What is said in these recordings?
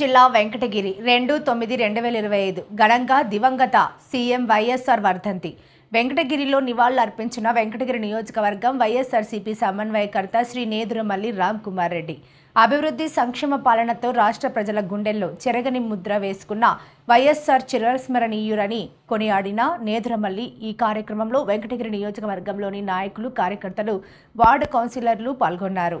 జిల్లా వెంకటగిరి రెండు తొమ్మిది రెండు వేల ఇరవై ఐదు ఘనంగా దివంగత సీఎం వైఎస్ఆర్ వర్ధంతి. వెంకటగిరిలో నివాళులు అర్పించిన వెంకటగిరి నియోజకవర్గం వైఎస్ఆర్సీపీ సమన్వయకర్త శ్రీ నేదురమల్లి రామ్ కుమార్ రెడ్డి. అభివృద్ధి సంక్షేమ పాలనతో రాష్ట్ర ప్రజల గుండెల్లో చెరగని ముద్ర వేసుకున్న వైఎస్ఆర్ చిరస్మరణీయురని కొనియాడిన నేదురమల్లి ఈ కార్యక్రమంలో వెంకటగిరి నియోజకవర్గంలోని నాయకులు కార్యకర్తలు వార్డు కౌన్సిలర్లు పాల్గొన్నారు.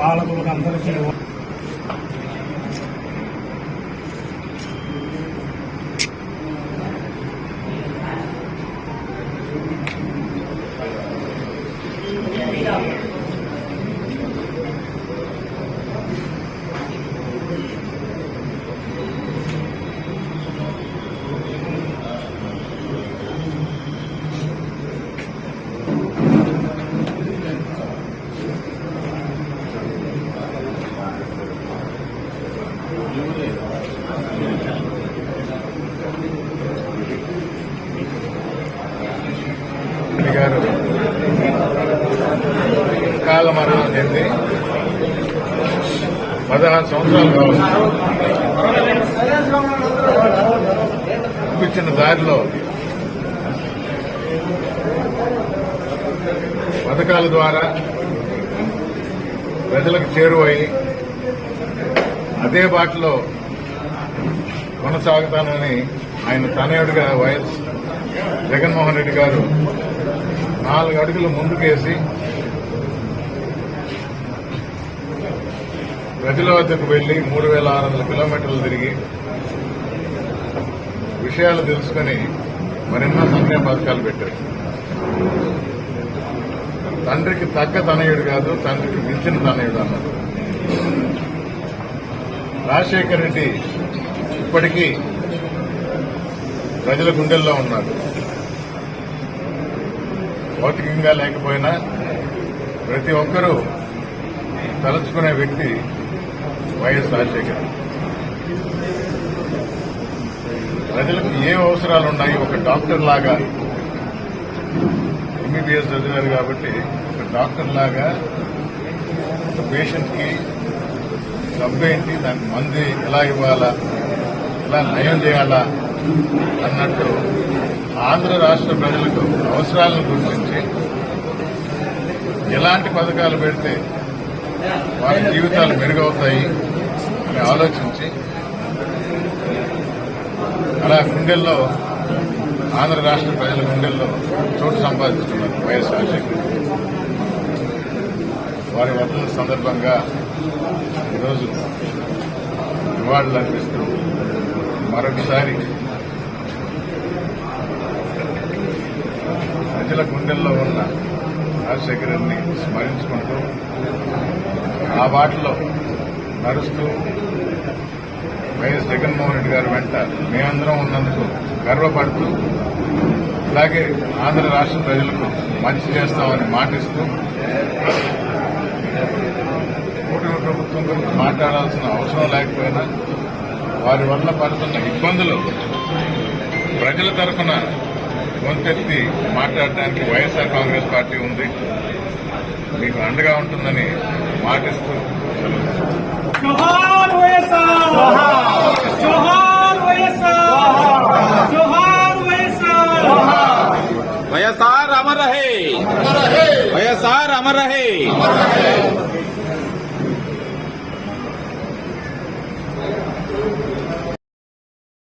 పాలకులకు అందరికీ రెడ్డి గారు కాల మరణం చెంది పదహారు సంవత్సరాలు కావచ్చు. చూపించిన దారిలో పథకాల ద్వారా ప్రజలకు చేరువై అదే బాటలో కొనసాగుతానని ఆయన తనయుడిగా వైఎస్ జగన్మోహన్ రెడ్డి గారు నాలుగు అడుగులు ముందుకేసి ప్రజల వద్దకు వెళ్ళి మూడు వేల ఆరు వందల కిలోమీటర్లు తిరిగి విషయాలు తెలుసుకుని మరెన్నో సంక్షేమ పథకాలు పెట్టారు. తండ్రికి తగ్గ తనయుడు కాదు తండ్రికి మించిన తనయుడు అన్నారు. రాజశేఖర్ రెడ్డి ఇప్పటికీ ప్రజల గుండెల్లో ఉన్నారు. భౌతికంగా లేకపోయినా ప్రతి ఒక్కరూ తలుచుకునే వ్యక్తి వైఎస్ రాజశేఖర్ ప్రజలకు ఏ అవసరాలు ఉన్నాయి? ఒక డాక్టర్ లాగా ఎంబీబీఎస్ చదివారు కాబట్టి ఒక డాక్టర్ లాగా ఒక పేషెంట్కి ఏంటి? దానికి మంది ఎలా ఇవ్వాలా? ఎలా నయం చేయాలా? అన్నట్టు ఆంధ్ర రాష్ట్ర ప్రజలకు అవసరాలను గుర్తించి ఎలాంటి పథకాలు పెడితే వారి జీవితాలు మెరుగవుతాయి అని ఆలోచించి అలా గుండెల్లో ఆంధ్ర రాష్ట్ర ప్రజల గుండెల్లో చోటు సంపాదించుకున్నారు వైఎస్ రాజశేఖర్ వారి వర్ధన సందర్భంగా ఈరోజు నివాళులు అర్పిస్తూ మరొకసారి ప్రజల గుండెల్లో ఉన్న రాజశేఖరాన్ని స్మరించుకుంటూ ఆ బాటలో నడుస్తూ వైఎస్ జగన్మోహన్ రెడ్డి గారి వెంట మేమందరం ఉన్నందుకు గర్వపడుతూ అలాగే ఆంధ్ర రాష్ట్ర ప్రజలకు మంచి చేస్తామని మాటిస్తూ కూటమి ప్రభుత్వం గురించి మాట్లాడాల్సిన అవసరం లేకపోయినా వారి వల్ల పడుతున్న ఇబ్బందులు ప్రజల తరఫున గొంతెత్తి మాట్లాడడానికి వైఎస్ఆర్ కాంగ్రెస్ పార్టీ ఉంది. మీకు అండగా ఉంటుందని మాటిస్తూ వైఎస్ఆర్! అమర్ వైఎస్ఆర్ అమర్